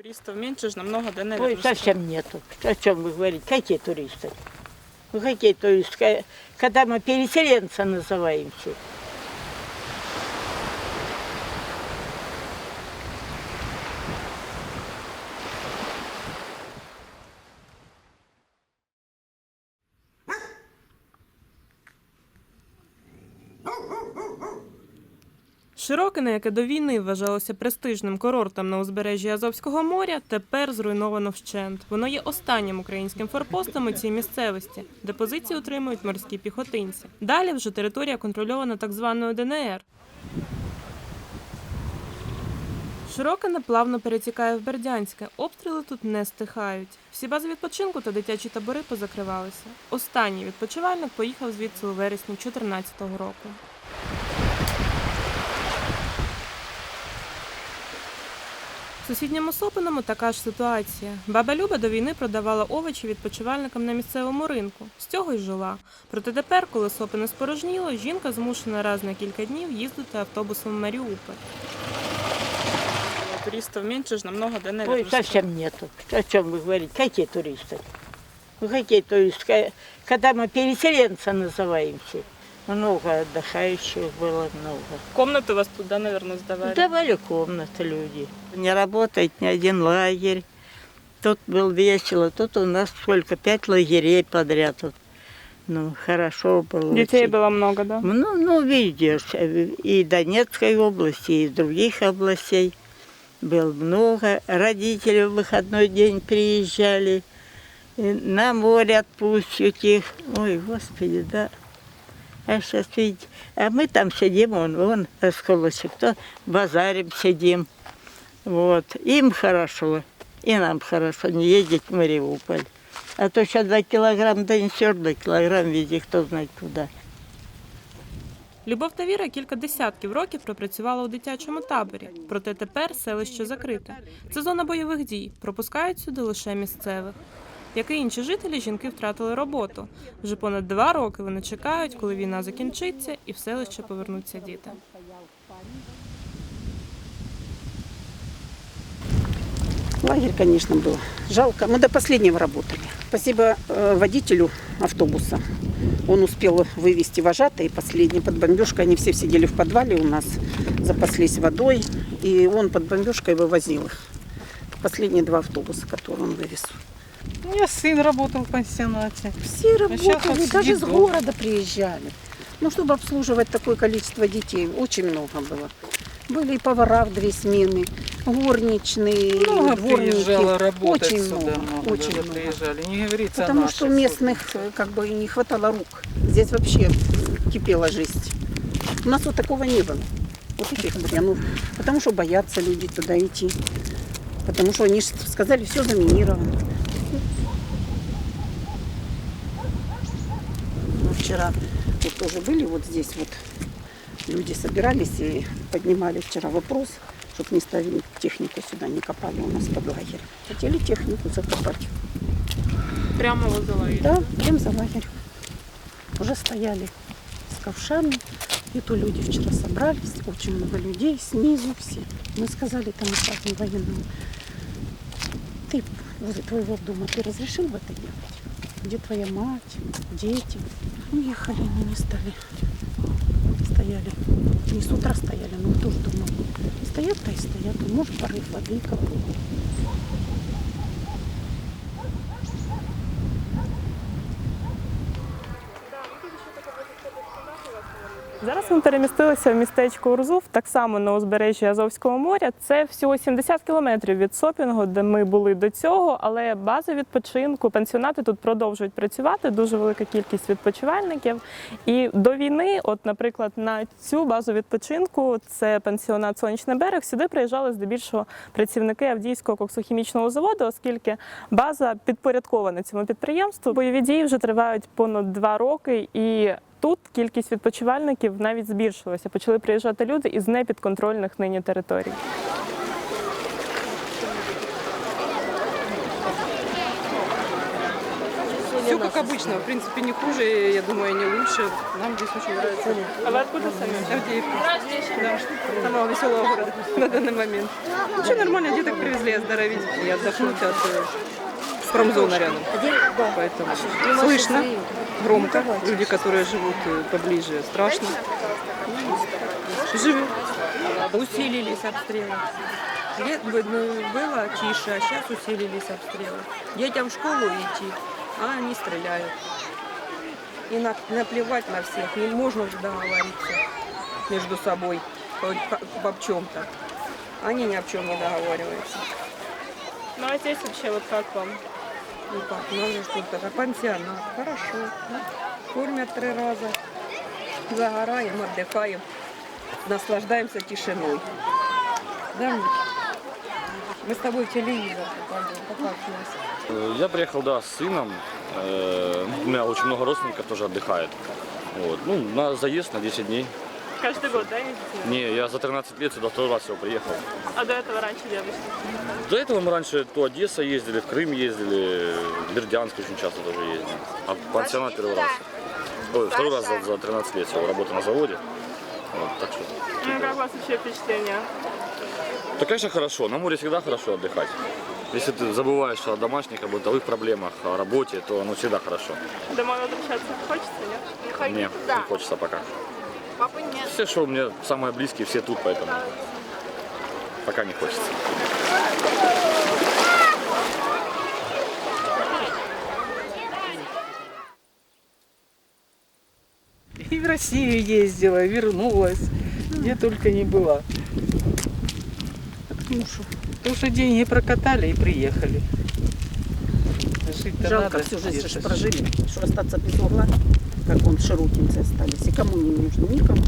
Туристов меньше же намного, да, Ой, наверное? совсем нету. О чем вы говорите? Какие туристы? Ну какие туристы? Ка- Когда мы переселенцы называемся. Широкине, яке до війни вважалося престижним курортом на узбережжі Азовського моря, тепер зруйновано вщент. Воно є останнім українським форпостом у цій місцевості, де позиції утримують морські піхотинці. Далі вже територія контрольована так званою ДНР. Широкине плавно перетікає в Бердянське. Обстріли тут не стихають. Всі бази відпочинку та дитячі табори позакривалися. Останній відпочивальник поїхав звідси у вересні 2014 року. сусідньому Сопиному така ж ситуація. Баба Люба до війни продавала овочі відпочивальникам на місцевому ринку. З цього й жила. Проте тепер, коли Сопине спорожніло, жінка змушена раз на кілька днів їздити автобусом в Маріуполь. Туристов меньше же намного, да, Ой, совсем нету. О чем вы говорите? Какие туристы? Ну какие туристы? Ка- Когда мы переселенцы называемся. Много отдыхающих было, много. Комнаты вас туда, наверное, сдавали. Давали комнаты люди. Не работает ни один лагерь. Тут был весело, тут у нас сколько, пять лагерей подряд. Вот. Ну, хорошо было. Детей очень. было много, да? Ну, ну, э, и Донецкой области, и других областей было много. Родители в выходной день приезжали, и на море отпустят их. Ой, Господи, да. А сейчас видите, а мы там сидим, вон, вон, осколочек, то базарим сидим. Вот, им хорошо, и нам хорошо не ездить в Мариуполь. А то сейчас два килограмм донесешь, два килограмм вези, кто знает куда. Любов та Віра кілька десятків років пропрацювала у дитячому таборі. Проте тепер селище закрите. Це зона бойових дій. Пропускають сюди лише місцевих. Як і інші жителі, жінки втратили роботу. Вже понад два роки вони чекають, коли війна закінчиться і в селище повернуться діти. Лагерь, конечно, был. Жалко. Мы до последнего работали. Спасибо э, водителю автобуса. Он успел вывести вожатые последние под бомбежкой. Они все сидели в подвале у нас, запаслись водой. И он под бомбежкой вывозил их. Последние два автобуса, которые он вывез. У меня сын работал в пансионате. Все работали, он сидит даже с города приезжали. Ну, чтобы обслуживать такое количество детей, очень много было. Были и повара в две смены, горничные, Много дворники. работать очень сюда. много, очень даже много. приезжали. Не говорится Потому что местных как бы и не хватало рук. Здесь вообще кипела жизнь. У нас вот такого не было. Вот этих бурьянов. Потому что боятся люди туда идти. Потому что они сказали, все заминировано. Мы вчера вот тоже были вот здесь вот. Люди собирались и поднимали вчера вопрос, чтобы не ставили технику сюда, не копали у нас под лагерем. Хотели технику закопать. Прямо возле лагеря. Да, прям за лагерь. Уже стояли с ковшами. И то люди вчера собрались, очень много людей, снизу все. Мы сказали там указом военному, возле твоего дома, ты разрешил в это делать? Где твоя мать, дети? Уехали, они не стали. Стояли. Не с утра стояли, но тоже думал. Стоят-то и стоят. Ну, Может, порыв воды какой. Зараз ми перемістилися в містечко Урзув, так само на узбережжі Азовського моря. Це всього 70 кілометрів від Сопінгу, де ми були до цього, але бази відпочинку, пансіонати тут продовжують працювати. Дуже велика кількість відпочивальників. І до війни, от, наприклад, на цю базу відпочинку, це пансіонат Сонячний берег. Сюди приїжджали здебільшого працівники Авдіївського коксохімічного заводу, оскільки база підпорядкована цьому підприємству. Бойові дії вже тривають понад два роки і. Тут кількість відпочивальників навіть збільшилася. Почали приїжджати люди із непідконтрольних нині територій. Всю как обычно, в принципе, не хуже, я думаю, не лучше. Нам здесь очень нравится. А ви откуда самі? Авдеевка. Да. Самого веселого города на данный момент. Ничего, нормально, деток привезли оздоровить и отдохнуть от э, промзона рядом. Поэтому слышно, Громко. Люди, которые живут э, поближе, страшно. Живем. Усилились обстрелы. Лет ну, было тише, а сейчас усилились обстрелы. Детям в школу идти, а они стреляют. И на- наплевать на всех, не можно же договориться между собой об чем-то. Они ни об чем не договариваются. Ну а здесь вообще вот как вам? Ну как, надо что-то. А пансионат, хорошо. да. Кормят три раза. Загораем, отдыхаем, наслаждаемся тишиной. Да, Мить? Мы с тобой телевизор покажем, покажешь нас. Э, Я приехал, да, с сыном. Э, У меня очень много родственников тоже отдыхает. Вот. Ну, на заезд на 10 дней. Каждый год, да, ездите? Не, я за 13 лет сюда второй раз всего приехал. А до этого раньше где были? До этого мы раньше то Одесса ездили, в Крым ездили, в Бердянск очень часто тоже ездили. А пансионат первый раз. Ой, второй раз за, за 13 лет всего работы на заводе. Вот, так что. Ну как у вас вообще впечатления? Да, конечно, хорошо. На море всегда хорошо отдыхать. Если ты забываешь о домашних, о бытовых проблемах, о работе, то ну, всегда хорошо. Домой возвращаться хочется, нет? Не, не хочется пока. Все, что у меня самые близкие, все тут, поэтому пока не хочется. И в Россию ездила, вернулась. Где только не была. Ну что, Потому что деньги прокатали и приехали. Жить-то жалко надо всю жизнь прожили, что остаться без угла, как он широким остались. И кому не нужно, никому.